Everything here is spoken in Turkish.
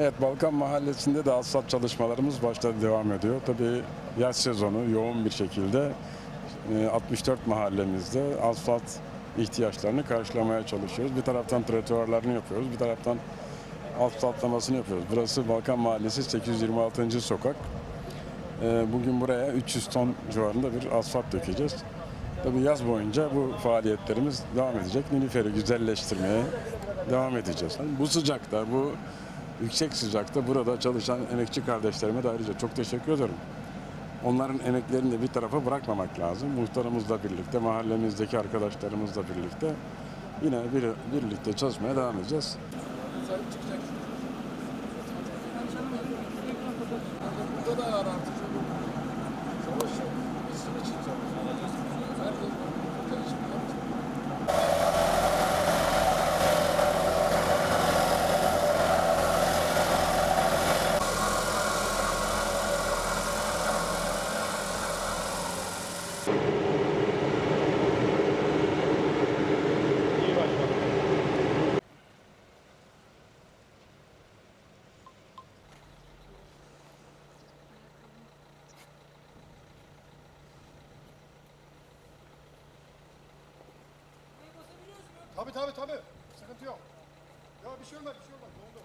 Evet Balkan Mahallesi'nde de asfalt çalışmalarımız başladı devam ediyor. Tabii yaz sezonu yoğun bir şekilde e, 64 mahallemizde asfalt ihtiyaçlarını karşılamaya çalışıyoruz. Bir taraftan trotuarlarını yapıyoruz, bir taraftan asfaltlamasını yapıyoruz. Burası Balkan Mahallesi 826. sokak. E, Bugün buraya 300 ton civarında bir asfalt dökeceğiz. Tabii yaz boyunca bu faaliyetlerimiz devam edecek. Nilüfer'i güzelleştirmeye devam edeceğiz. Bu sıcakta, bu yüksek sıcakta burada çalışan emekçi kardeşlerime de ayrıca çok teşekkür ederim. Onların emeklerini de bir tarafa bırakmamak lazım. Muhtarımızla birlikte, mahallemizdeki arkadaşlarımızla birlikte yine bir, birlikte çalışmaya devam edeceğiz. Tabii tabii tabii. Sıkıntı yok. Ya bir şey olmaz, bir şey olmaz. Ne oldu?